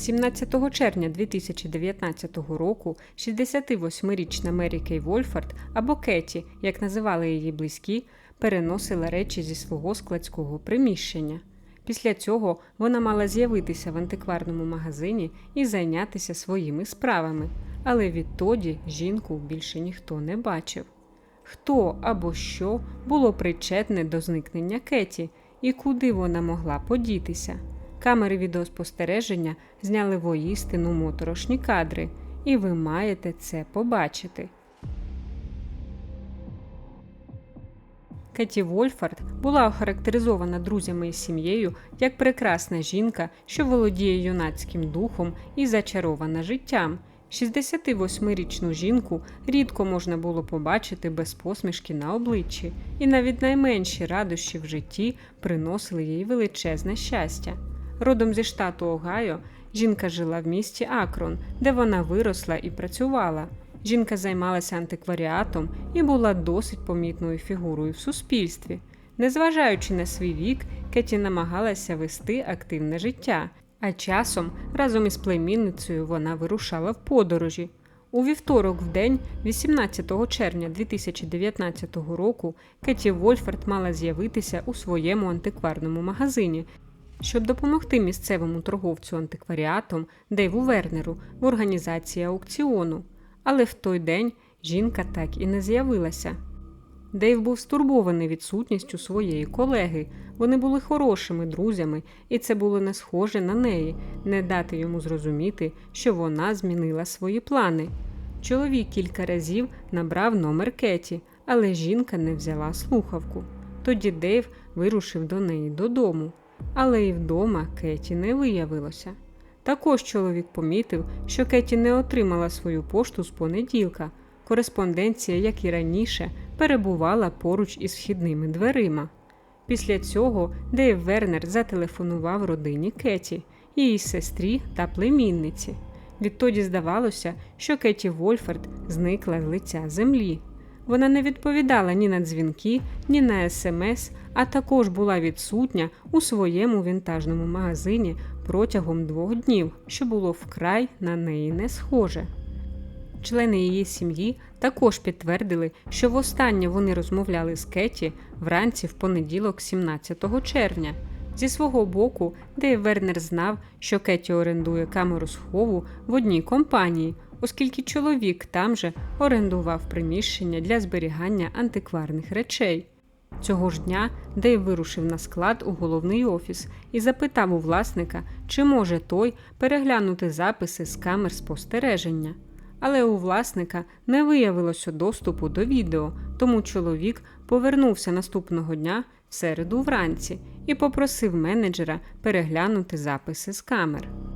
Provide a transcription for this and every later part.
17 червня 2019 року 68-річна Мері Кей Вольфард або Кеті, як називали її близькі, переносила речі зі свого складського приміщення. Після цього вона мала з'явитися в антикварному магазині і зайнятися своїми справами, але відтоді жінку більше ніхто не бачив. Хто або що було причетне до зникнення Кеті і куди вона могла подітися? Камери відеоспостереження зняли воїстину моторошні кадри, і ви маєте це побачити. Кеті Вольфард була охарактеризована друзями і сім'єю як прекрасна жінка, що володіє юнацьким духом і зачарована життям. 68-річну жінку рідко можна було побачити без посмішки на обличчі, і навіть найменші радощі в житті приносили їй величезне щастя. Родом зі штату Огайо, жінка жила в місті Акрон, де вона виросла і працювала. Жінка займалася антикваріатом і була досить помітною фігурою в суспільстві. Незважаючи на свій вік, Кеті намагалася вести активне життя, а часом разом із племінницею вона вирушала в подорожі. У вівторок, в день, 18 червня 2019 року, Кеті Вольфард мала з'явитися у своєму антикварному магазині, щоб допомогти місцевому торговцю антикваріатом Дейву Вернеру в організації аукціону. Але в той день жінка так і не з'явилася. Дейв був стурбований відсутністю своєї колеги. Вони були хорошими друзями, і це було не схоже на неї, не дати йому зрозуміти, що вона змінила свої плани. Чоловік кілька разів набрав номер Кеті, але жінка не взяла слухавку. Тоді Дейв вирушив до неї додому, але і вдома Кеті не виявилося. Також чоловік помітив, що Кеті не отримала свою пошту з понеділка. Кореспонденція, як і раніше, перебувала поруч із вхідними дверима. Після цього Дейв Вернер зателефонував родині Кеті, її сестрі та племінниці. Відтоді здавалося, що Кеті Вольфард зникла з лиця землі. Вона не відповідала ні на дзвінки, ні на смс, а також була відсутня у своєму вінтажному магазині протягом двох днів, що було вкрай на неї не схоже. Члени її сім'ї також підтвердили, що востаннє вони розмовляли з Кеті вранці в понеділок, 17 червня. Зі свого боку, Дейв Вернер знав, що Кеті орендує камеру схову в одній компанії, оскільки чоловік там же орендував приміщення для зберігання антикварних речей. Цього ж дня Дейв вирушив на склад у головний офіс і запитав у власника, чи може той переглянути записи з камер спостереження. Але у власника не виявилося доступу до відео, тому чоловік повернувся наступного дня в середу вранці і попросив менеджера переглянути записи з камер.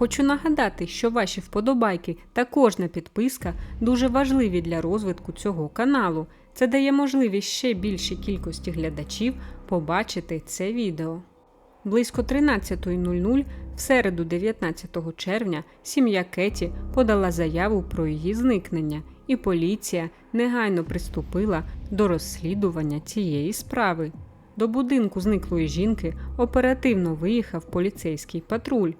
Хочу нагадати, що ваші вподобайки та кожна підписка дуже важливі для розвитку цього каналу. Це дає можливість ще більшій кількості глядачів побачити це відео. Близько 13.00 в середу 19 червня сім'я Кеті подала заяву про її зникнення, і поліція негайно приступила до розслідування цієї справи. До будинку зниклої жінки оперативно виїхав поліцейський патруль.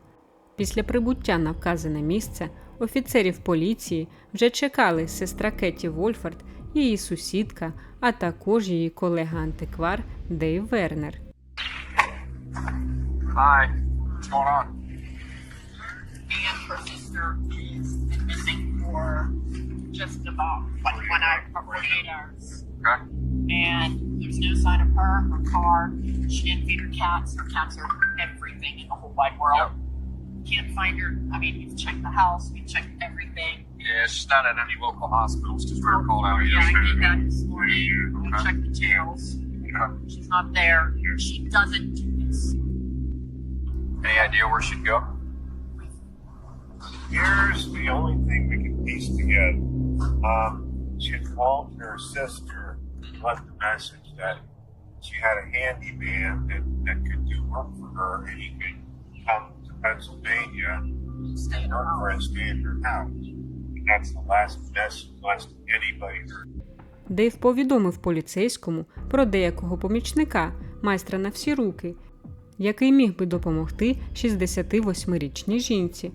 Після прибуття на вказане місце офіцерів поліції вже чекали сестра Кеті Вольфард, її сусідка, а також її колега-антиквар Дейв Вернер. Hi. What's going on? and her sister is been missing for just about like one hour, 48 hours. Okay. And there's no sign of her, her car. She didn't feed her cats. Her cats are everything in the whole wide world. Can't find her. I mean, we've checked the house, we've checked everything. Yeah, she's not at any local hospitals because we were called out yeah, I did yesterday. that this morning. We Okay. checked the tails. Okay. She's not there. She doesn't do this. Any idea where she'd go? Here's the only thing we can piece together. Um, she had called her sister, left a message that she had a handyman that, that could do work for her, and he could come to Pennsylvania, her work for house. That's the last message last anybody heard. Дейв повідомив поліцейському про деякого помічника, майстра на всі руки, який міг би допомогти 68-річній жінці.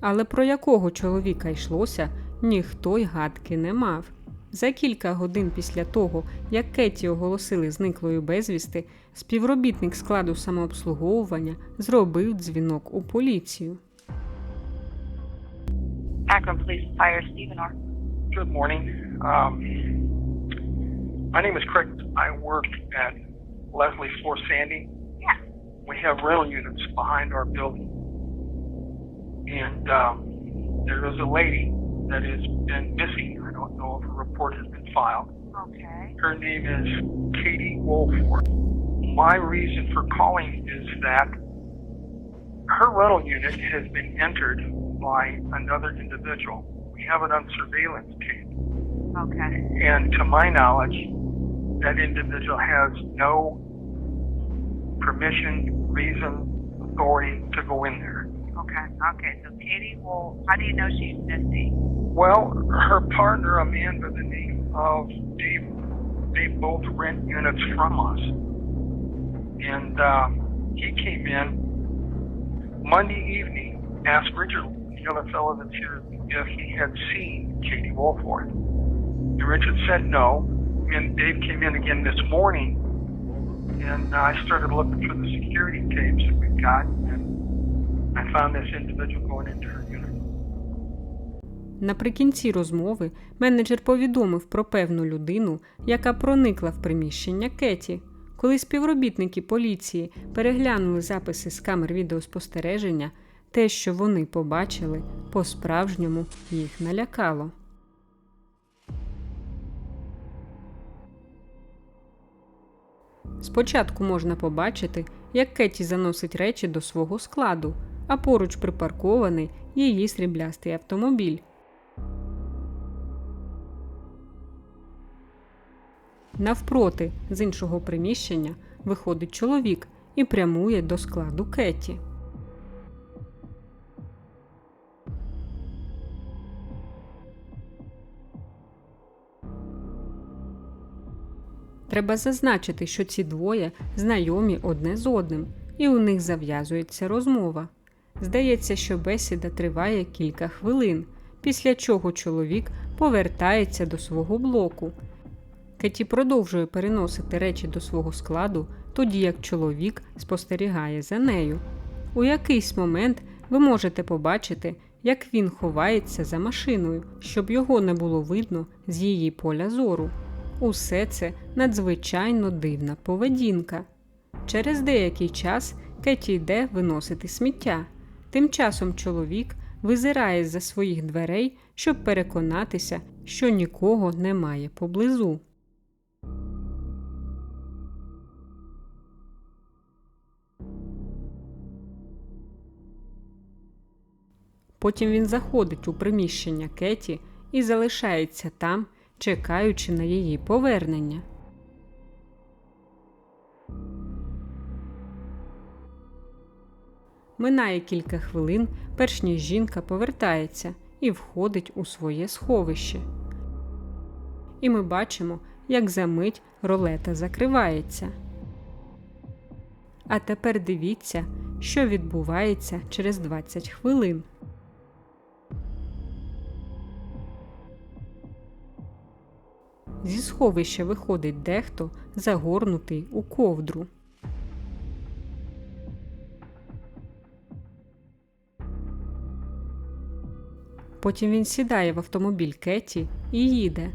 Але про якого чоловіка йшлося, ніхто й гадки не мав. За кілька годин після того, як Кеті оголосили зниклою безвісти, співробітник складу самообслуговування зробив дзвінок у поліцію. Akron Police Fire, Stephen R. Good morning. Um, my name is Craig. I work at Leslie Floor Sandy. Yeah. We have rental units behind our building. And um, there is a lady that has been missing. I don't know if a report has been filed. Okay. Her name is Katie Wolford. My reason for calling is that her rental unit has been entered by another individual. We have it on surveillance tape. Okay. And to my knowledge, that individual has no permission, reason, authority to go in there. Okay. Okay. So Katie will. How do you know she's missing? Well, her partner, a man by the name of Dave, they both rent units from us. And um, he came in Monday evening, asked Richard, the other fellow that's here, if he had seen Katie Wolford. And Richard said no. And Dave came in again this morning, and I started looking for the security tapes that we've got, and I found this individual going into her unit. Наприкінці розмови менеджер повідомив про певну людину, яка проникла в приміщення Кеті. Коли співробітники поліції переглянули записи з камер відеоспостереження, те, що вони побачили, по-справжньому їх налякало. Спочатку можна побачити, як Кеті заносить речі до свого складу, а поруч припаркований її сріблястий автомобіль. Навпроти, з іншого приміщення, виходить чоловік і прямує до складу Кеті. Треба зазначити, що ці двоє знайомі одне з одним, і у них зав'язується розмова. Здається, що бесіда триває кілька хвилин, після чого чоловік повертається до свого блоку. Кеті продовжує переносити речі до свого складу, тоді як чоловік спостерігає за нею. У якийсь момент ви можете побачити, як він ховається за машиною, щоб його не було видно з її поля зору. Усе це надзвичайно дивна поведінка. Через деякий час Кеті йде виносити сміття. Тим часом чоловік визирає з-за своїх дверей, щоб переконатися, що нікого немає поблизу. Потім він заходить у приміщення Кеті і залишається там, чекаючи на її повернення. Минає кілька хвилин, перш ніж жінка повертається і входить у своє сховище. І ми бачимо, як за мить ролета закривається. А тепер дивіться, що відбувається через 20 хвилин. Зі сховища виходить дехто, загорнутий у ковдру. Потім він сідає в автомобіль Кеті і їде.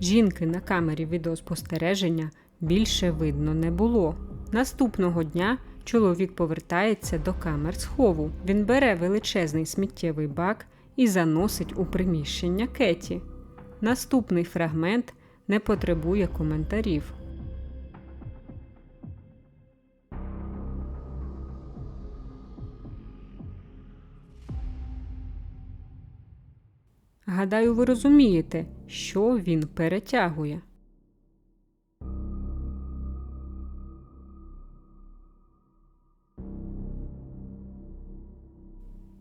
Жінки на камері відеоспостереження більше видно не було. Наступного дня чоловік повертається до камер схову. Він бере величезний сміттєвий бак і заносить у приміщення Кеті. Наступний фрагмент не потребує коментарів. Гадаю, ви розумієте, що він перетягує.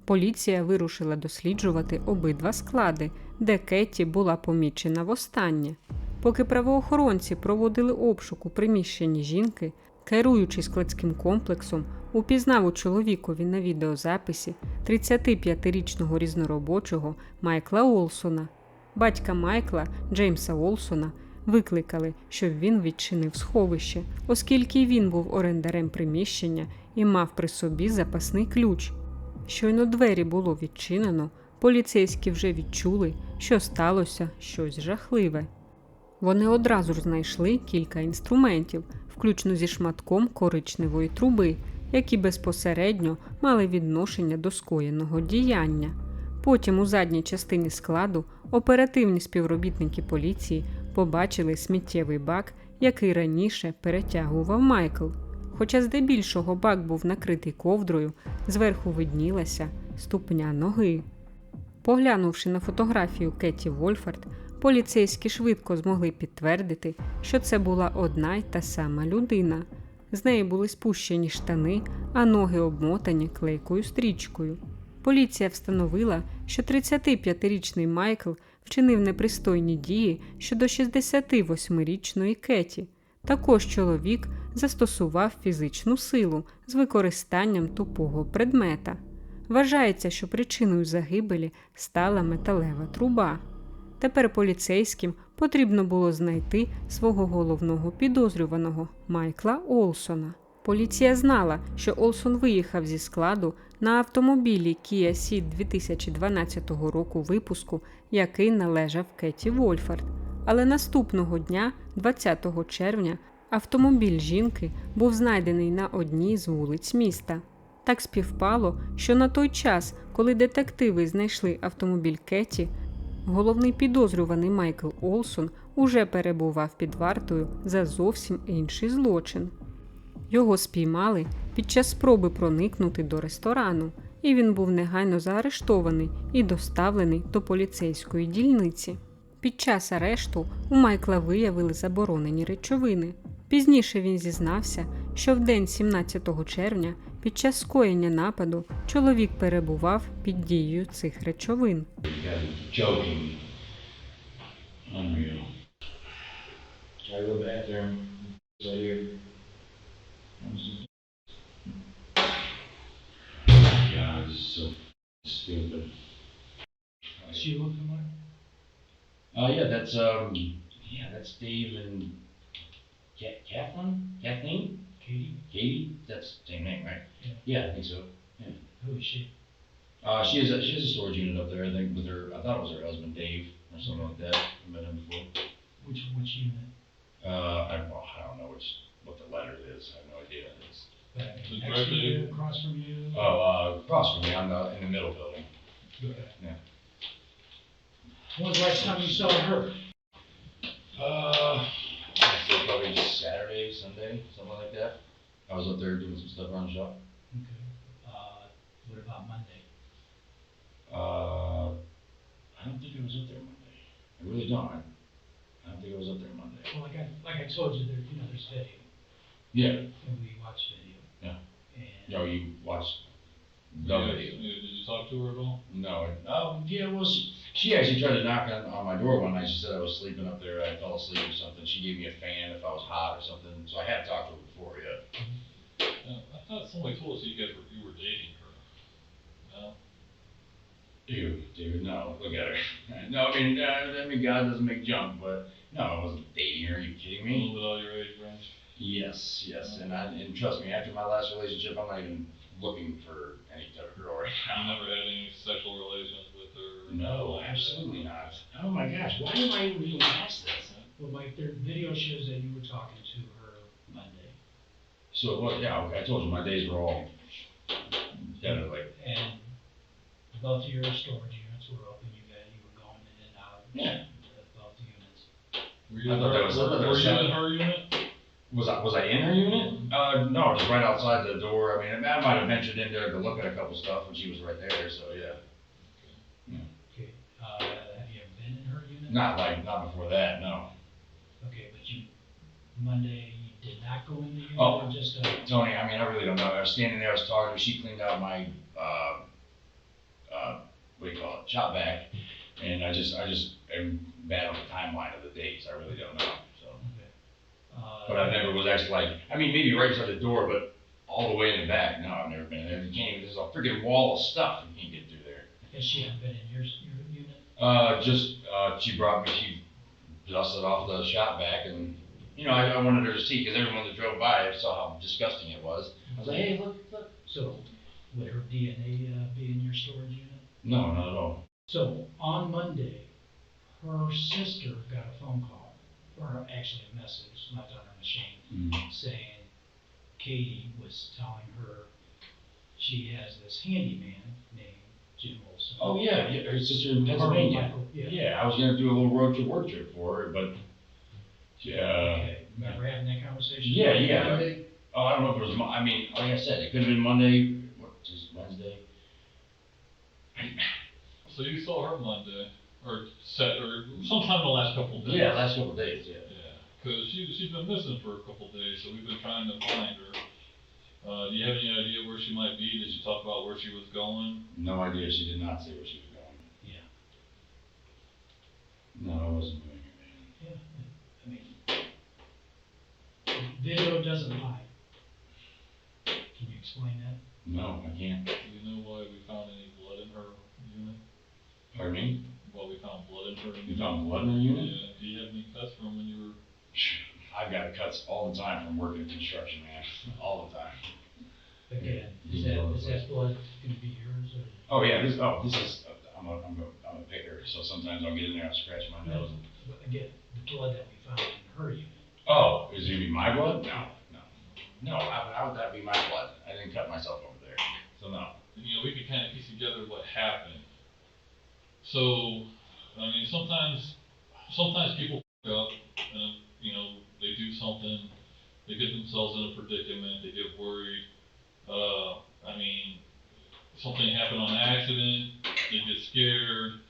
Поліція вирушила досліджувати обидва склади, де Кетті була помічена востаннє. Поки правоохоронці проводили обшук у приміщенні жінки, Керуючи складським комплексом, упізнав у чоловікові на відеозаписі 35-річного різноробочого Майкла Олсона. Батька Майкла, Джеймса Олсона, викликали, щоб він відчинив сховище, оскільки він був орендарем приміщення і мав при собі запасний ключ. Щойно двері було відчинено, поліцейські вже відчули, що сталося щось жахливе. Вони одразу ж знайшли кілька інструментів, включно зі шматком коричневої труби, які безпосередньо мали відношення до скоєного діяння. Потім у задній частині складу оперативні співробітники поліції побачили сміттєвий бак, який раніше перетягував Майкл. Хоча здебільшого бак був накритий ковдрою, зверху виднілася ступня ноги. Поглянувши на фотографію Кеті Вольфард, поліцейські швидко змогли підтвердити, що це була одна й та сама людина. З неї були спущені штани, а ноги обмотані клейкою стрічкою. Поліція встановила, що 35-річний Майкл вчинив непристойні дії щодо 68-річної Кеті. Також чоловік застосував фізичну силу з використанням тупого предмета. Вважається, що причиною загибелі стала металева труба. Тепер поліцейським потрібно було знайти свого головного підозрюваного Майкла Олсона. Поліція знала, що Олсон виїхав зі складу на автомобілі Kia Ceed 2012 року випуску, який належав Кеті Вольфард. Але наступного дня, 20 червня, автомобіль жінки був знайдений на одній з вулиць міста. Так співпало, що на той час, коли детективи знайшли автомобіль Кеті, головний підозрюваний Майкл Олсон уже перебував під вартою за зовсім інший злочин. Його спіймали під час спроби проникнути до ресторану, і він був негайно заарештований і доставлений до поліцейської дільниці. Під час арешту у Майкла виявили заборонені речовини. Пізніше він зізнався, що в день 17 червня під час скоєння нападу чоловік перебував під дією цих речовин. Oh yeah, that's um, yeah, that's Dave and Ka- Kathleen. Kathleen. Katie? Katie. That's the same name, right? Yeah. Yeah, I think so. Who is she? Uh, she has a she has a storage unit up there. I think with her. I thought it was her husband Dave or something like that. I met him before. Which, which unit? Uh, I, well, I don't know which, what the letter is, I have no idea. It's, The next to you, across from you? oh, uh, across from me, on the, in the middle building. Okay. Yeah. When was the last time you saw her? Uh, I'd say probably Saturday, Sunday, something like that. I was up there doing some stuff around the shop. Okay. Uh, what about Monday? Uh, I don't think I was up there Monday. I really don't. I, I don't think I was up there Monday. Well, like I, like I told you, there, you know, there's video, Yeah, and we watched video. Yeah. And, no, you watched the Yeah, Did you talk to her at all? No, um, it- oh, yeah, well, she, she actually tried to knock on, on my door one night. She said I was sleeping up there. I fell asleep or something. She gave me a fan if I was hot or something. So I had talked to her before, yeah. Mm-hmm. Yeah, I thought somebody told us you guys were, you were dating her. No? Dude, dude, no, look at her. No, I mean, uh, I mean, God doesn't make junk, but no, I wasn't dating her. Are you kidding A me? little bit out of your age range? Yes, yes, uh-huh. and I, and trust me, after my last relationship, I'm not even looking for any type of girl right You now. never had any sexual relations with her? No, absolutely not. Oh my gosh, why am I even being asked this? well, Mike, their video shows that you were talking to her Monday. So, well, yeah, I told you my days were all kind of like, And both of your storage units were open, you got, you were going in and out. Yeah. of Both units. Were you I in thought her, that was- I thought that were was you in her unit? Was I, was I in her unit? Uh, no, just right outside the door. I mean, I might have ventured in there to look at a couple stuff when she was right there, so yeah. Okay, uh, have you ever been in her unit? Not like, not before that, no. Okay, but you, Monday, you did not go in the unit, Oh. or just, uh, Tony, I mean, I really don't know. I was standing there, I was talking to her, she cleaned out my, uh, uh, what do you call it, shop vac. And I just, I just am bad on the timeline of the dates. I really don't know, But I never was actually like, I mean, maybe right beside the door, but all the way in the back, no, I've never been there. You can't, even- there's a freaking wall of stuff you can't get through there. Has she been in your, your unit? Uh, just, uh, she brought me, she dusted off the shop back and, you know, I, I wanted her to see, cause everyone that drove by saw how disgusting it was. I was like, hey, look, look. So would her DNA, uh, be in your storage unit? No, not at all. So on Monday, her sister got a phone call, or actually a message left on her machine mm. saying Katie was telling her she has this handyman named Jim Olson. Oh, yeah, yeah, her sister in Pennsylvania. Yeah. Yeah, I was gonna do a little road trip, work trip for her, but, yeah. Okay, remember having that conversation? Yeah, yeah. Monday? Oh, I don't know if it was, Mo- I mean, like I said, it could have been Monday, what, just Wednesday? So you saw her Monday, or set, or sometime in the last couple of days? Yeah, last couple of days, yeah. Yeah, cause she, she's been missing for a couple of days, so we've been trying to find her. Uh, do you have any idea where she might be? Did she talk about where she was going? No idea, she did not say where she was going. Yeah. No, I wasn't doing it, man. Yeah, I mean, video doesn't lie. Can you explain that? No, I can't. Do you know why we found any blood in her unit? Pardon me? Why we found blood in her unit? You found blood in her unit? Yeah, do you have any cuts from when you were, I've got cuts all the time from working construction, man, all the time. Again, is that, is that blood gonna be yours or? Oh, yeah, this, oh, this is, I'm a, I'm a, I'm a picker, so sometimes I'll get in there, I'll scratch my nose. and- But Again, the blood that we found in her unit. Oh, is it gonna be my blood? No, no. No, how, how would that be my blood? I didn't cut myself over there, so no. you know, we could kind of piece together what happened. So, I mean, sometimes, sometimes people f- up and, you know, they do something, they get themselves in a predicament, they get worried. Uh, I mean, something happened on accident, they get scared,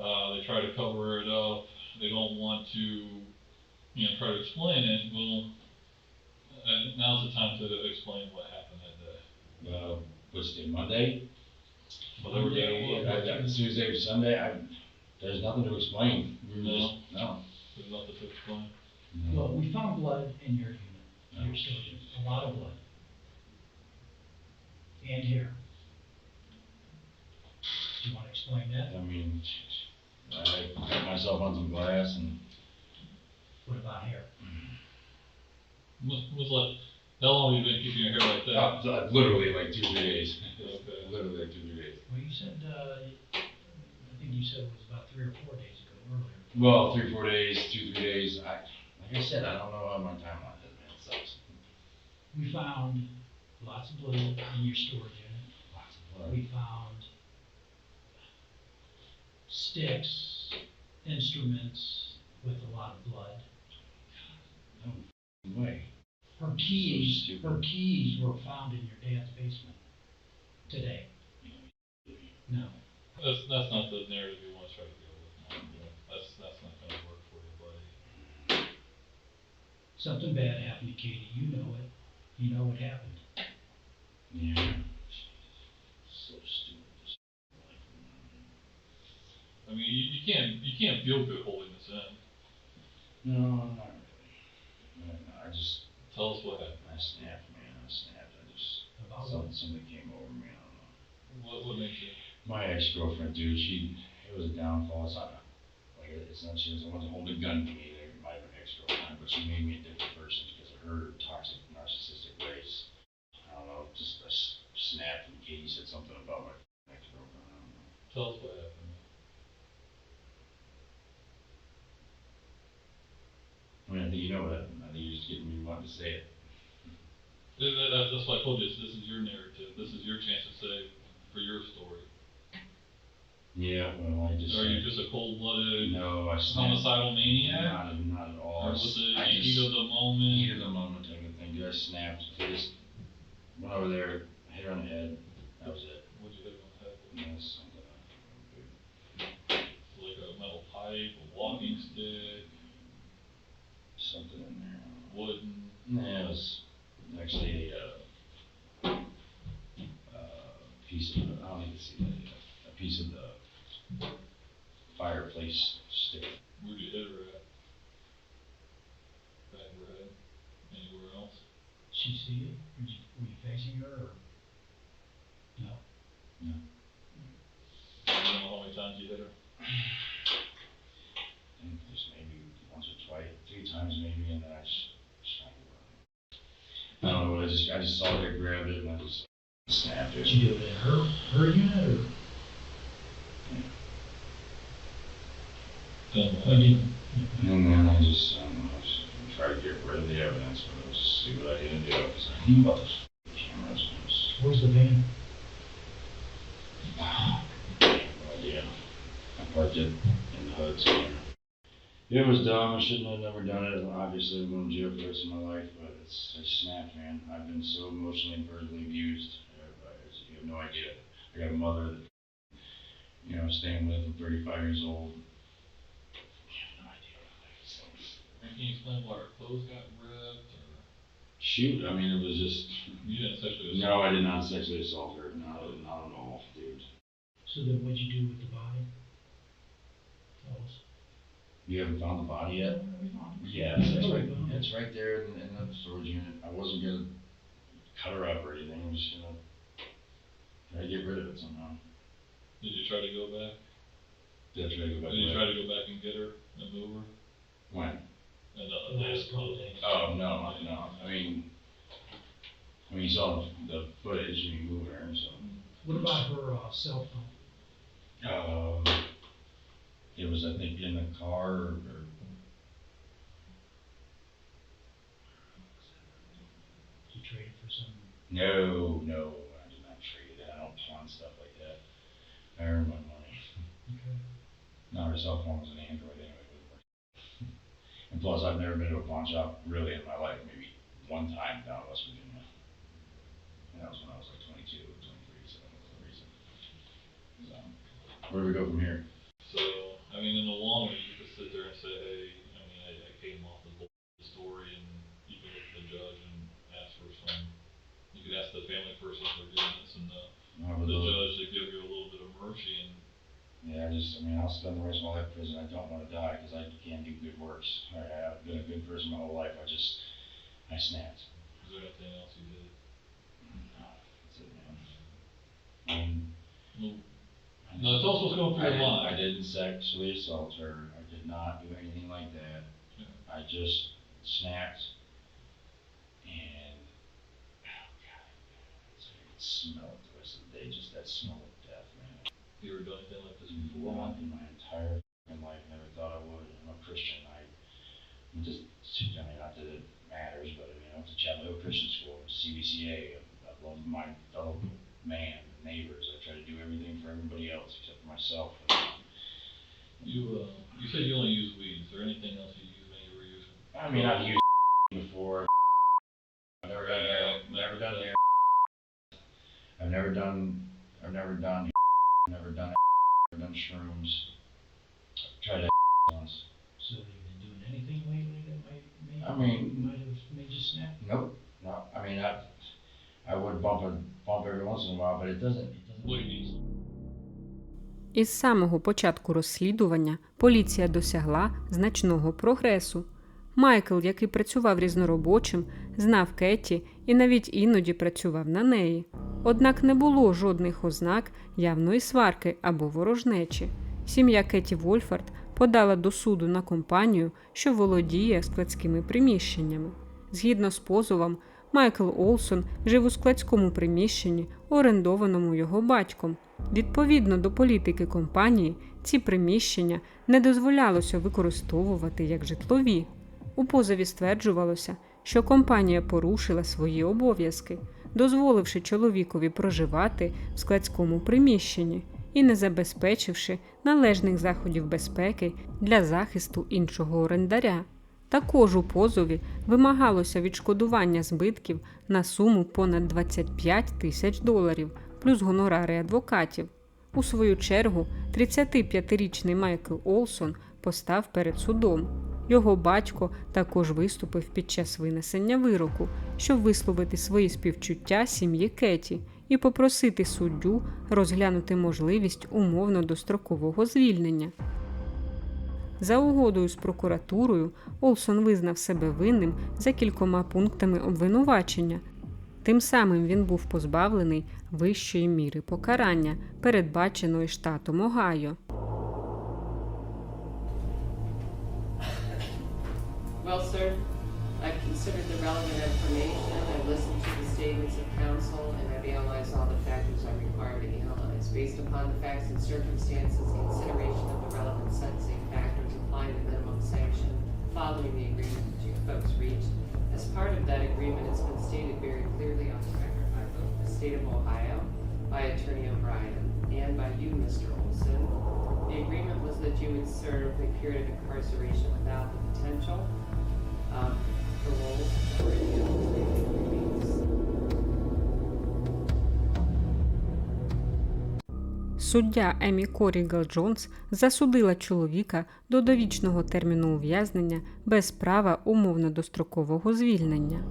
uh, they try to cover it up, they don't want to, you know, try to explain it, well, uh, now's the time to explain what happened that day. Uh, which day, Monday? Monday, I got Tuesday, or Sunday, I, there's nothing to explain. We were just, no. There's nothing to explain. Well, we found blood in your unit, your storage a lot of blood. And hair. Do you wanna explain that? I mean, I cut myself on some glass and, What about hair? Was, was like, how long have you been keeping your hair like that? uh, so, literally like two, three days. Okay. Literally like two, three days. Well, you said, uh, I think you said it was about three or four days ago, earlier. Well, three, four days, two, three days, I, like I said, I don't know how my timeline is, man, it sucks. We found lots of blood in your storage unit. Lots of blood. We found sticks, instruments with a lot of blood. No way. Her keys, stupid. her keys were found in your dad's basement today. No. That's, that's not the narrative you want to try to deal with. That's, that's not gonna work for you, buddy. Something bad happened to Katie, you know it. You know what happened. Yeah. So stupid. I mean, you, you can't, you can't feel good holding this in. No, not really. No, no, I just, Tell us what happened. I snapped, man, I snapped, I just, About what? something, came over me, I don't know. What, what makes you, My ex-girlfriend, dude, she, it was a downfall, it's not, like, it's not, she doesn't want to hold a gun to me, it might have been ex-girlfriend, but she made me a different person because of her toxic narcissistic ways. I don't know, just, I s- snapped and Katie said something about my don't know. tell us what happened. I mean, I think you know that, I think you're just getting me wanting to say it. That, that- that's, why I told you, this is your narrative, this is your chance to say for your story. Yeah, well, I just. Are you just a cold-blooded No, I snapped. homicidal maniac? Not, not at all. Or was it I the just- heat of the moment? Heat of the moment type of thing, I snapped, just went over there, hit her on the head, that was it. What'd you hit on the head with? And that's something I Like a metal pipe, a walking stick, something in there. wooden? Yeah, it was actually a, uh, uh, piece of, the- I don't even see that, yet. a piece of the fireplace stick. Where'd you hit her at? Back of anywhere else? she see it? Were you, were you facing her or? No? I don't know how many times you hit her. I think just maybe once or twice, three times maybe, and then I just strangled her. I don't know, I just, I just saw her grab it and I just snapped Did it. you do it in her, her unit or? Then, I. And then I just, um, I don't know, I just tried to get rid of the evidence, but I was see what I didn't do, because I knew about the cameras. and it was- Where's the van? Ah, no idea. I parked it in the hood somewhere. It was dumb. I shouldn't have never done it. Obviously, I'm going to jail for the rest of my life, but it's, it's snapped, man. I've been so emotionally and verbally abused. I- You have no idea. I got a mother that, you know, staying with. I'm 35 years old. You have no idea. So, Can you explain why her clothes got ripped, or shoot, I mean, it was just. you didn't sexually assault? No, I did not sexually assault her. Not, not at all, dude. So then what'd you do with the body? Tell us. You haven't found the body yet? Yeah, it's right, it's right there in, in the storage unit. I wasn't gonna cut her up or anything, I was just gonna try to get rid of it somehow. Did you try to go back? Did I try to go back? Did you try to go back and get her and move her? When? And The last. Oh, no, no, I mean, I mean, you saw the footage and you moved her, so. What about her, uh, cell phone? Um, it was, I think, in the car or, or Did you trade it for some? No, no, I did not trade it. I don't pawn stuff like that. I earn my money. Okay. No, her cell phone was an Android anyway. And plus, I've never been to a pawn shop really in my life, maybe one time down in West Virginia. And that was when I was like 22, 23, so that was the reason. So, where do we go from here? So, I mean, in the long run, you could sit there and say, hey, I mean, I, I came off the bull story and you can look at the judge and ask for some, you could ask the family for some forgiveness and the, I would the love- judge to give you a little bit of mercy and Yeah, I just, I mean, I'll spend the rest of my life in prison. I don't want to die because I can't do good works. I have been a good person my whole life. I just, I snapped. is there anything else you did? That's it, man. Um, No, No, tell us what's going through I your didn't, mind. I didn't sexually assault her. I did not do anything like that. Yeah. I just snapped and, oh God, I could smell it the rest of the day, just that smell of death, man. You ever done anything like this Before before? in my entire life, never thought I would. I'm a Christian. I I'm just, I mean, not that it matters, but I mean, I went to Chapel Hill Christian School, CBCA. I, I love my fellow man, neighbors. I try to do everything for everybody else except for myself. You, uh, you said you only use weed, is there anything else you use when you were using? I mean, I've used before. I've never done heroin. Never done heroin. I've never done. I've never done. Never done. Never done shrooms. Tried that once. So have you been doing anything lately that might, make I mean- might have made you snap? Nope. No. I mean, I. I would bump a bump every once in a while, but it doesn't. It doesn't. What do you mean? Із самого початку розслідування поліція досягла значного прогресу. Майкл, який працював різноробочим, знав Кеті і навіть іноді працював на неї. Однак не було жодних ознак явної сварки або ворожнечі. Сім'я Кеті Вольфард подала до суду на компанію, що володіє складськими приміщеннями. Згідно з позовом, Майкл Олсон жив у складському приміщенні, орендованому його батьком. Відповідно до політики компанії, ці приміщення не дозволялося використовувати як житлові. У позові стверджувалося, що компанія порушила свої обов'язки, дозволивши чоловікові проживати в складському приміщенні і не забезпечивши належних заходів безпеки для захисту іншого орендаря. Також у позові вимагалося відшкодування збитків на суму понад 25 тисяч доларів плюс гонорари адвокатів. У свою чергу, 35-річний Майкл Олсон постав перед судом. Його батько також виступив під час винесення вироку, щоб висловити свої співчуття сім'ї Кеті і попросити суддю розглянути можливість умовно дострокового звільнення. За угодою з прокуратурою Олсон визнав себе винним за кількома пунктами обвинувачення. Тим самим він був позбавлений вищої міри покарання, передбаченої штатом Огайо. Well, sir, I've considered the relevant information, I've listened to the statements of counsel, and I've analyzed all the factors I'm required to analyze. Based upon the facts and circumstances, consideration of the relevant sentencing factors applying the minimum sanction following the agreement that you folks reached. As part of that agreement, it's been stated very clearly on the record by both the state of Ohio, by Attorney O'Brien, and by you, Mr. Olson. The agreement was that you would serve a period of incarceration without the potential Суддя Емі Корігал Джонс засудила чоловіка до довічного терміну ув'язнення без права умовно-дострокового звільнення.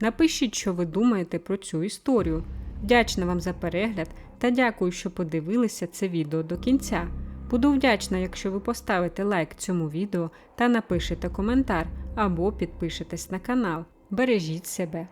Напишіть, що ви думаєте про цю історію. Вдячна вам за перегляд та дякую, що подивилися це відео до кінця. Буду вдячна, якщо ви поставите лайк цьому відео та напишете коментар або підпишетесь на канал. Бережіть себе!